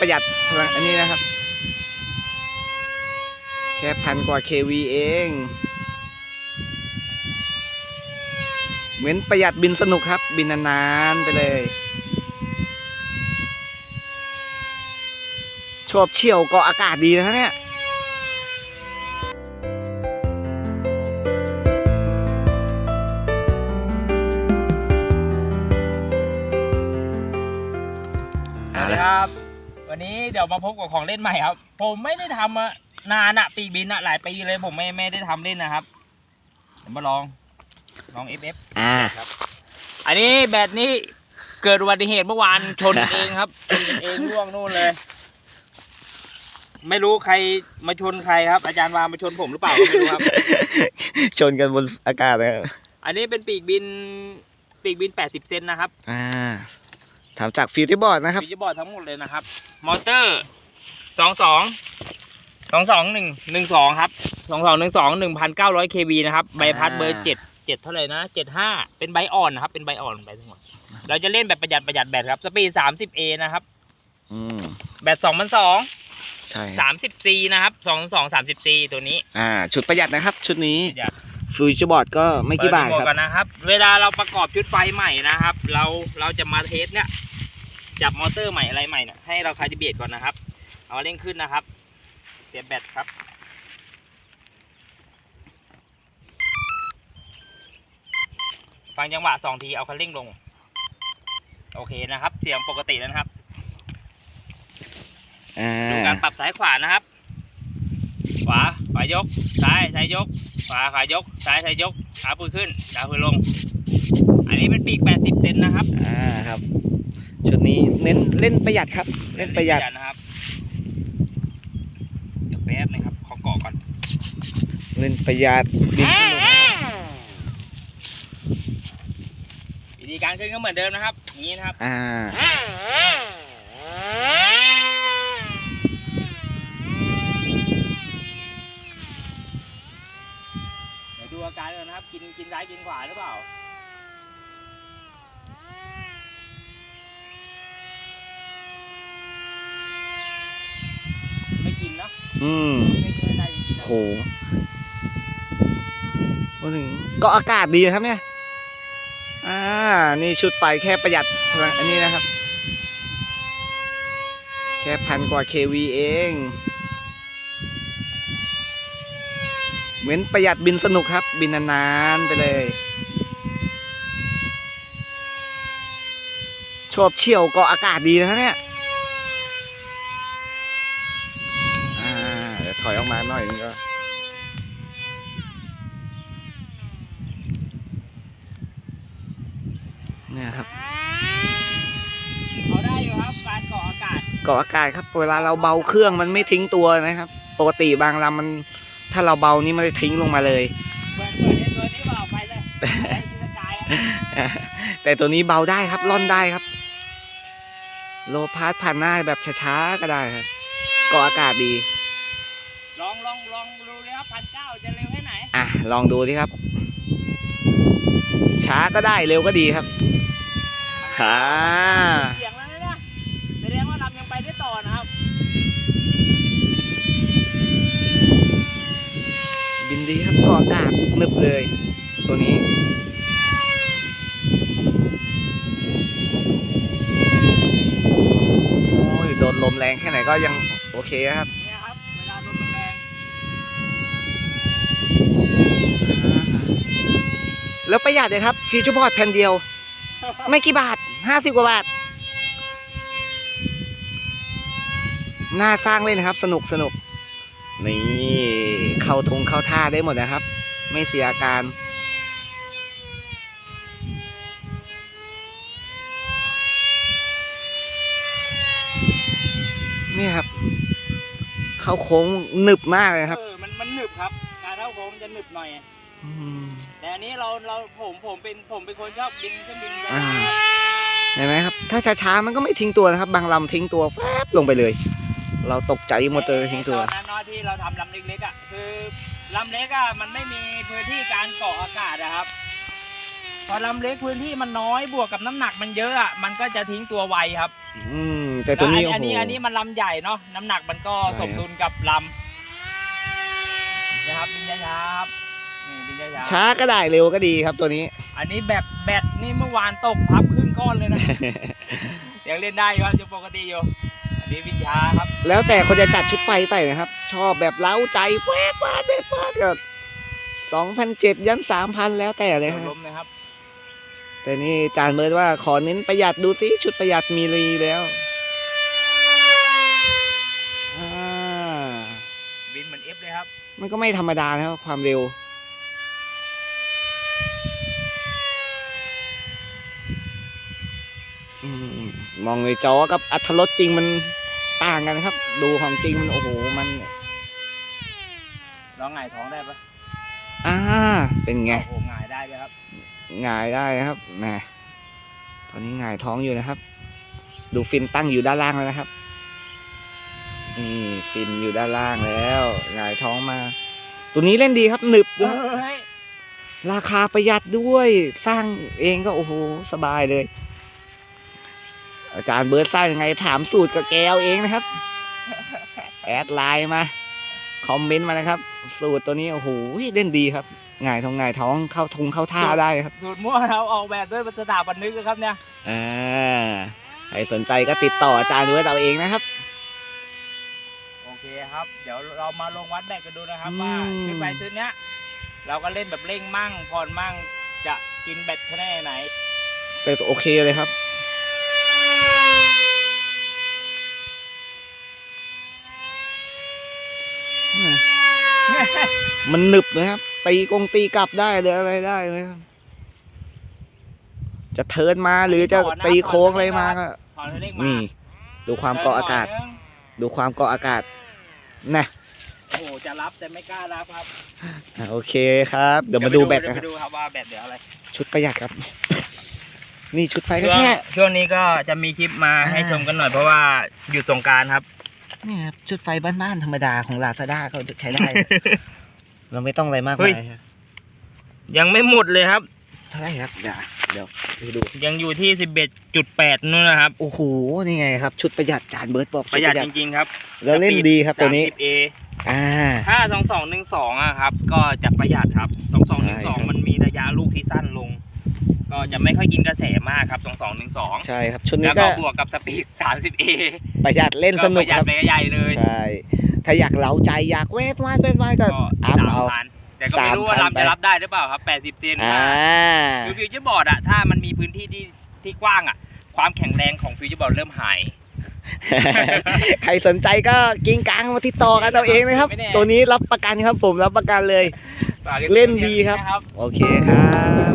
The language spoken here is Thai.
ประหยัดพลังอันนี้นะครับ แค่พันกว่า kV เอง เหมือนประหยัดบินสนุกครับ บินนานๆไปเลย ชอบเชี่ยวเกาะอากาศดีนะเนี่ยครับ วันนี้เดี๋ยวมาพบกับของเล่นใหม่ครับ ผมไม่ได้ทำมานานอะปีกบินอะหลายปีเลย ผมไม่ไม่ได้ทำเล่นนะครับเดี๋ยวมาลองลอง FF อ่า อันนี้แบตนี้เกิดอุบัติเหตุเมื่อวานชนกันเองครับชนกันเองร่วงนู่นเลย ไม่รู้ใครมาชนใครครับ อาจารย์วางมาชนผมหรือเปล่าก็ไม่รู้ครับ ชนกันบนอากาศเลยครับอันนี้เป็นปีกบินปีกบิน 80 เซนนะครับ อ่า ถามจากฟิวที่บอร์ดนะครับ ฟิวเจอร์บอร์ดทั้งหมดเลยนะครับ มอเตอร์สองสองสองสองหนึ่งหนึ่งสองครับสองสองหนึ่งสองหนึ่งพันเก้าร้อยเคบีนะครับ ใบพัดเบอร์เจ็ดเจ็ดเท่าไหร่นะเจ็ดห้าเป็นใบอ่อนนะครับ เป็นใบอ่อนใบทั้งหมดเราจะเล่นแบบประหยัดประหยัดแบตครับสปีดสามสิบเอนะครับอืมแบตสองพันสองใช่ครับสามสิบซีนะครับสองสองสามสิบซีตัวนี้ อ่า ชุดประหยัดนะครับ ชุดนี้ประหยัดฟิวที่บอร์ดก็ไม่กี่บาทเปิดครีโมรับกันนะครับ เวลาเราประกอบชุดไฟใหม่นะครับ เราเราจะมาเทสเนี่ย จับมอเตอร์ใหม่อะไรใหม่เนี่ยให้เราคาลิเบรตก่อนนะครับ เอาเร่งขึ้นนะครับเสียบแบตครับ ฟังจังหวะสองทีเอาคันเร่งลง โอเคนะครับ เสียงปกติแล้วนะครับอ่าดูการปรับซ้ายขวานะครับ ขวาขวายก ซ้ายซ้ายยก ขวาขวายก ซ้ายซ้ายยก ขาปืนขึ้นขาปืนลง อันนี้เป็นปีก 80 เซนนะครับ อ่า ครับ ชุดนี้เน้นเล่นประหยัดครับ เล่นประหยัดนะครับเดี๋ยวแป๊บนึงครับขอเกาะก่อน เล่นประหยัดบินสนุกนะครับวิธีการขึ้นก็เหมือนเดิมนะครับอย่างนี้นะครับ อ่าเดี๋ยวดูอาการก่อนนะครับ กินกินซ้ายกินขวาหรือเปล่า ไม่กินเน อืมไม่ไม่ได้กินนะโหพูดถึงเก็อากาศดีนะครับเนี่ย อ่า นี่ชุดไฟแค่ประหยัดพลังอันนี้นะครับ แค่พันกว่า kV เองเหมือนประหยัดบินสนุกครับ บินนานๆไปเลยชอบเชี่ยวเกาะอากาศดีนะเนี่ย อ่า เดี๋ยวถ อยออกมาหน่อยนึงก็เนี่ยครับเอาได้อยู่ครับการเกาะอากาศเกาะอากาศครับเวลาเราเบาเครื่องมันไม่ทิ้งตัวนะครับ ปกติบางลำมัน ถ้าเราเบานี่มันจะทิ้งลงมาเลยเปิดเปิดเตัวนี้เปล่าไปเลยไปที่สกายอะแต่ตัวนี้เบาได้ครับล่อนได้ครับ โลพาสผ่านหน้าแบบช้าๆก็ได้ครับเกาะอากาศดี อะลองดูดิครับ ช้าก็ได้เร็วก็ดีครับฮ่าเสียงแล้วนะเนี่ยแสดงว่าลำยังไปได้ต่อนะครับ บินดีครับเกาะอากาศนึบเลย ตัวนี้โอ้ยโดนลมแรงแค่ไหนก็ยังโอเคครับ เนี่ยครับ เวลาลมมันแรง แล้วประหยัดเลยครับฟิวเจอร์บอร์ดแผ่นเดียว ไม่กี่บาทห้าสิบกว่าบาท น่าสร้างเลยนะครับ สนุกสนุกนี่เข้าทงเข้าท่าได้หมดนะครับ ไม่เสียอาการ นี่ครับ เข้าโค้งหนึบมากเลยครับ เออ มันมันหนึบครับ การเข้าโค้งมันจะหนึบหน่อยอืม แต่อันนี้เราเราผมผมเป็นผมเป็นคนชอบบินเครื่องบินอ่า เห็นไหมครับ ถ้าช้าๆมันก็ไม่ทิ้งตัวนะครับ บางลำทิ้งตัวแฟบลงไปเลย เราตกใจหมดเลยทิ้งตัว ตอนนั้นเนาะที่เราทำลำเล็กๆอะคือลำเล็กอะมันไม่มีพื้นที่การเกาะอากาศอะครับ พอลำเล็กพื้นที่มันน้อยบวกกับน้ำหนักมันเยอะอะมันก็จะทิ้งตัวไวครับ อืม แต่ตัวนี้แล้วโอ้อันโห นี้อันนี้มันลำใหญ่เนาะน้ำหนักมันก็ใช่สมดุลกับลำนะครับบินช้าๆครับ นี่บินช้าๆช้าก็ได้เร็วก็ดีครับตัวนี้ อันนี้แบบแบตนี่เมื่อวานตกพับครึ่งก้อนเลยนะ ยังเล่นได้อยู่ครับยังปกติอยู่อันนี้วินช้าครับ แล้วแต่คนจะจัดชุดไฟใส่นะครับ ชอบแบบเล้าใจแวบวาดแวบวาดก็สองพันเจ็ดยันสามพันแล้วแต่เลยครับลมนะครับ แต่นี่จานเบิร์ดว่าขอเน้นประหยัดดูสิชุดประหยัดมีรีแล้วอ่าบินเหมือนเอฟเลยครับ มันก็ไม่ธรรมดานะครับความเร็ว มมองในจอกับอัตรถรสจริงมันต่างกันนะครับ ดูของจริงมันโอ้โหมันลองหงายท้องได้ปะอ่าเป็นไงโอ้โหหงายได้เลยครับหงายได้นะครับแหมตอนนี้หงายท้องอยู่นะครับ ดูฟินตั้งอยู่ด้านล่างแล้วนะครับนี่ฟินอยู่ด้านล่างแล้วหงายท้องมา ตัวนี้เล่นดีครับหนึบด้วยเฮ้ยราคาประหยัดด้วย สร้างเองก็โอ้โห สบายเลย อาจารย์เบิร์ดสร้างยังไงถามสูตรกับแกเอาเองนะครับ แอดไลน์มา คอมเมนต์มานะครับ สูตรตัวนี้โอ้โหเล่นดีครับหงายท้องหงายท้องเข้าทงเข้าท่าได้ครับสูตรมั่วเราออกแบบด้วยสถาปัตย์นึกนะครับเนี่ยอ่าใครสนใจก็ติดต่ออาจารย์เบิร์ดเอาเองนะครับโอเคครับ เดี๋ยวเรามาลงวัดแบตกันดูนะครับอืมว่าขึ้นไปตัวเนี้ยเราก็เล่นแบบเร่งมั่งผ่อนมั่งจะกินแบตแค่ไหน แต่โอเคเลยครับ มันหนึบนะครับ ตีกงตีกลับได้เลยอะไรได้เลยครับ จะเทิร์นมาหรือจะตีโค้งอะไรมาก็ถอนเร่งมานี่ ดูความเกาะอากาศเดินก่นนึงดูความเกาะอากาศนะโอ้โหจะรับแต่ไม่กล้ารับครับอะโอเคครับ เดี๋ยวมาดูแบตเดี๋นะยวครับไปดูครับว่าแบตเดี๋ยวอะไร ชุดประหยัดครับนี่ชุดไฟก็ช่วงแค่ช่วงนี้ก็จะมีคลิปมาอ่าให้ชมกันหน่อยเพราะว่าอยู่สงกรารครับ นี่ครับชุดไฟบ้านๆธรรมดาของลาซาด้าเขาใช้ได้ เราไม่ต้องอะไรมากเฮ้มาย ยครับยังไม่หมดเลยครับ เท่าไหร่ครับเดี๋ยวเดี๋ยวไปดู ยังอยู่ที่ 11.8นู่นนะครับ โอ้โห นี่ไงครับ ชุดประหยัดจานเบิร์ดบอกประหยัดจริงๆครับแล้วเล่นดีครับตัวนี้ 30A อ่า ถ้า2212อะครับ ก็จะประหยัดครับใช่ครับ 2212 มันมีระยะลูกที่สั้นลง ก็จะไม่ค่อยกินกระแสมากครับ2212ใช่ครับชุดแล้นี้วก็ก็บวกกับสปีด 30A ประหยัดเล่นสก็นุปกระหยัคดรับ ไปใหญ่เลยใช่ ถ้าอยากเล้าใจอยากเวทวาดเวทวาดก็ก็อัพสามเอา พันแต่ก็ไม่รู้ว่า3,000ลำจะรับได้หรือเปล่าครับ80เซนอ่า คือฟิวเจอร์บอร์ดอะถ้ามันมีพื้นที่ที่ที่กว้างอะความแข็งแรงของฟิวเจอร์บอร์ดเริ่มหาย ใครสนใจก็กิ้งกลางมาติดต่อกันเอาเองนะครับ ไม่แน่ ตัวนี้รับประกันครับผมรับประกันเลย ฝากเล่นดีครับ นะครับโอเคครับ